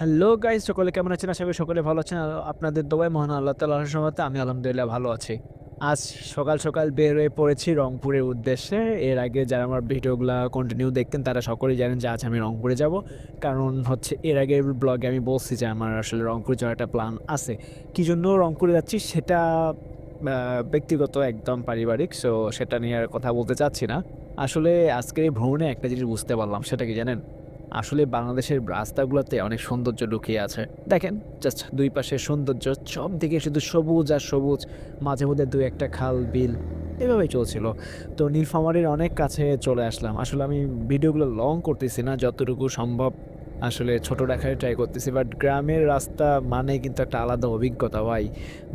Hello guys, সকলে কেমন আছেন? করি সকলে ভালো আছেন। আপনাদের দোয়ায় মহান আল্লাহ তালার সময়তে আমি আলহামদুলিল্লাহ ভালো আছি। আজ সকাল সকাল বের হয়ে পড়েছি রংপুরের উদ্দেশ্যে। এর আগে যারা আমার ভিডিওগুলো কন্টিনিউ দেখতেন, তারা সকলেই জানেন যে আজ আমি রংপুরে যাব। কারণ হচ্ছে এর আগে ব্লগে আমি বলছি যে আমার আসলে রংপুর যাওয়ার একটা প্ল্যান আছে। কী জন্য রংপুরে যাচ্ছি সেটা ব্যক্তিগত একদম পারিবারিক সো সেটা নিয়ে আর কথা বলতে চাচ্ছি না। আসলে আজকের এই ভ্রমণে একটা জিনিস বুঝতে পারলাম, সেটা কি জানেন? আসলে বাংলাদেশের রাস্তাগুলোতে অনেক সৌন্দর্য লুকিয়ে আছে। দেখেন জাস্ট দুই পাশে সৌন্দর্য সব দিকে শুধু সবুজ আর সবুজ, মাঝে মধ্যে দুই একটা খাল, বিল, এভাবেই চলছিল। তো নীলফামারীর অনেক কাছে চলে আসলাম। আসলে আমি ভিডিওগুলো লং করতেছি না, যতটুকু সম্ভব আসলে ছোট রাখার ট্রাই করতেছি। বাট গ্রামের রাস্তা মানে কিন্তু একটা আলাদা অভিজ্ঞতা ভাই।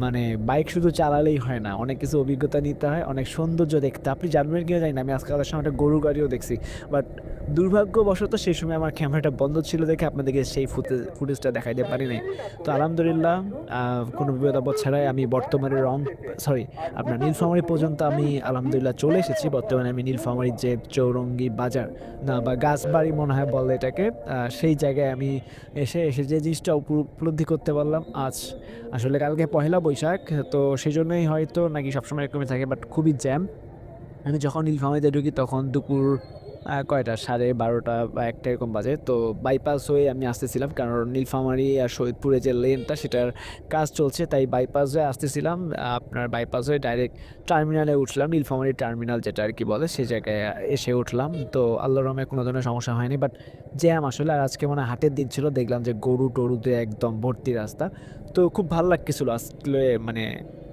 মানে বাইক শুধু চালালেই হয় না, অনেক কিছু অভিজ্ঞতা নিতে হয়, অনেক সৌন্দর্য দেখতে আপনি জানবেন কিনা জানি না, আমি আজকাল সময় একটা গরু গাড়িও দেখছি। বাট দুর্ভাগ্যবশত সেই সময় আমার ক্যামেরাটা বন্ধ ছিল দেখে আপনাদেরকে সেই ফুটেজ ফুটেজটা দেখাইতে পারি নাই। তো আলহামদুলিল্লাহ কোনো বিপদ আপদ ছাড়াই আমি বর্তমানে রং সরি আপনার নীলফামারি পর্যন্ত আমি আলহামদুলিল্লাহ চলে এসেছি। বর্তমানে আমি নীলফামারির যে চৌরঙ্গি বাজার, না, বা গাছবাড়ি মনে হয় বলে এটাকে সেই জায়গায় আমি এসে এসে যে জিনিসটা উপ- উপলব্ধি করতে পারলাম, আজ আসলে কালকে পহেলা বৈশাখ, তো সেই জন্যই হয়তো নাকি সবসময় এরকমই থাকে বাট খুবই জ্যাম আমি যখন নীলফামারিতে ঢুকি তখন দুপুর কয়টা? সাড়ে বারোটা বা একটা এরকম বাজে। তো বাইপাস হয়ে আমি আসতেছিলাম কারণ নীলফামারি আর শহীদপুরে যে লেনটা সেটার কাজ চলছে, তাই বাইপাস হয়ে আসতেছিলাম। আপনার বাইপাস হয়ে ডাইরেক্ট টার্মিনালে উঠলাম, নীলফামারি টার্মিনাল যেটা আর কি বলে সেই জায়গায় এসে উঠলাম। তো আল্লাহ রহমে কোনো ধরনের সমস্যা হয়নি বাট জ্যাম আসলে আর আজকে মানে হাটের দিন ছিল, দেখলাম যে গরু টরুতে একদম ভর্তি রাস্তা। তো খুব ভালো লাগতেছিল আসলে মানে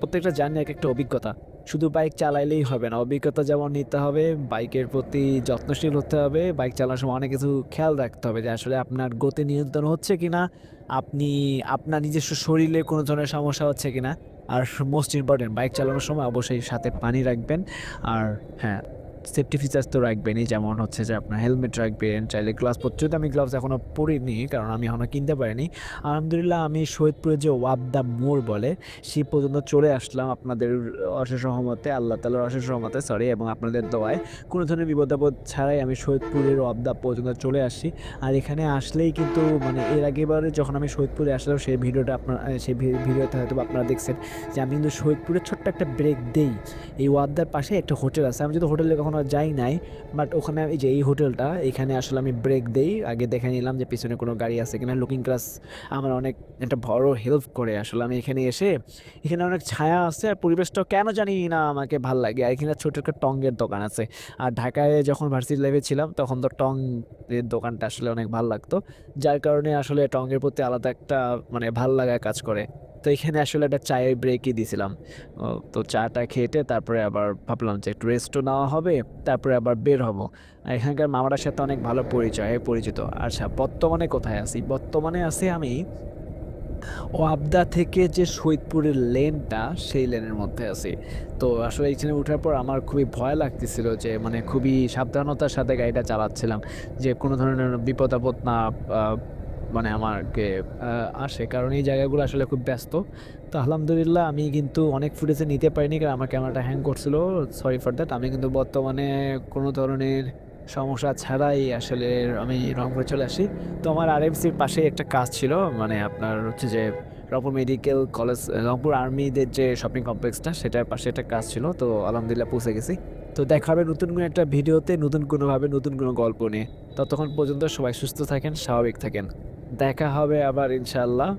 প্রত্যেকটা জার্নি এক একটা অভিজ্ঞতা। শুধু বাইক চালাইলেই হবে না। অভিজ্ঞতা যেমন নিতে হবে বাইকের প্রতি যত্নশীল হতে হবে বাইক চালানোর সময় অনেক কিছু খেয়াল রাখতে হবে যে আসলে আপনার গতি নিয়ন্ত্রণ হচ্ছে কি না আপনি, আপনার নিজস্ব শরীরে কোনো ধরনের সমস্যা হচ্ছে কি না আর মোস্ট ইম্পর্টেন্ট বাইক চালানোর সময় অবশ্যই সাথে পানি রাখবেন। আর হ্যাঁ সেফটি ফিচার্স তো রাখবেনই, যেমন হচ্ছে যে আপনার হেলমেট রাখবেন, চাইলে গ্লাভস পরতে। যদি আমি গ্লাভস এখনও পরিনি, কারণ আমি এখনও কিনতে পারিনি। আলহামদুলিল্লাহ, আমি শহীদপুরে যে ওয়াবদা মোড় বলে, সেই পর্যন্ত চলে আসলাম আপনাদের অশেষ সহমতে, আল্লাহ তালার অশেষ সহমতে সরি এবং আপনাদের দোয়ায়। কোনো ধরনের বিপদাপদ ছাড়াই আমি শহীদপুরের ওয়াবদা পর্যন্ত চলে আসছি আর এখানে আসলেই কিন্তু মানে এর আগেবারে যখন আমি শহীদপুরে আসলাম, সেই ভিডিওটা আপনার, সেই ভিডিওতে হয়তো আপনারা দেখছেন যে আমি কিন্তু শহীদপুরে ছোট্ট একটা ব্রেক দেই। এই ওয়াবদার পাশে একটা হোটেল আছে। আমি যদি হোটেলে কখনো যাই নাই বাট ওখানে এই যে এই হোটেলটা, এখানে আসলে আমি ব্রেক দেই। আগে দেখে নিলাম যে পিছনে কোনো গাড়ি আছে কিনা। লুকিং ক্লাস আমার অনেক একটা বড় হেল্প করে আসলে আমি এখানে এসে। এখানে অনেক ছায়া আছে আর পরিবেশটা কেন জানি না আমাকে ভালো লাগে। আর এখানে ছোট একটা টঙ্গের দোকান আছে। আর ঢাকায় যখন ভার্সিটি লাইফে ছিলাম, তখন তো টং এর দোকানটা আসলে অনেক ভালো লাগতো। যার কারণে আসলে টঙ্গের প্রতি আলাদা একটা মানে ভালো লাগা কাজ করে। তো এখানে আসলে একটা চায়ের ব্রেকই দিয়েছিলাম ও, তো চাটা খেতে তারপরে আবার ভাবলাম যে একটু রেস্টও নেওয়া হবে তারপরে আবার বের হব। এখানকার মামাটার সাথে অনেক ভালো পরিচয় পরিচিত। আচ্ছা বর্তমানে কোথায় আছি? বর্তমানে আছি আমি ওয়াবদা থেকে যে শহীদপুরের লেনটা সেই লেনের মধ্যে আছি। তো আসলে এখানে ওঠার পর আমার খুবই ভয় লাগতেছিল যে মানে খুবই সাবধানতার সাথে গাড়িটা চালাচ্ছিলাম যে কোনো ধরনের বিপদ আপদ না মানে আমাকে আসে। কারণ এই জায়গাগুলো আসলে খুব ব্যস্ত। তো আলহামদুলিল্লাহ আমি কিন্তু অনেক ফুটেজে নিতে পারিনি, কারণ আমার ক্যামেরাটা হ্যাং করছিল। সরি ফর দ্যাট আমি কিন্তু বর্তমানে কোনো ধরনের সমস্যা ছাড়াই আসলে আমি রংপুরে চলে আসি। তো আমার আরএমসির পাশে একটা কাজ ছিল মানে আপনার হচ্ছে যে রংপুর মেডিকেল কলেজ রংপুর আর্মিদের যে শপিং কমপ্লেক্সটা সেটার পাশে একটা কাজ ছিল। তো আলহামদুলিল্লাহ পৌঁছে গেছি। তো দেখা হবে নতুন কোনো একটা ভিডিওতে নতুন কোনোভাবে নতুন কোনো গল্প নিয়ে। ততক্ষণ পর্যন্ত সবাই সুস্থ থাকেন, স্বাভাবিক থাকেন। দেখা হবে আবার ইনশাআল্লাহ।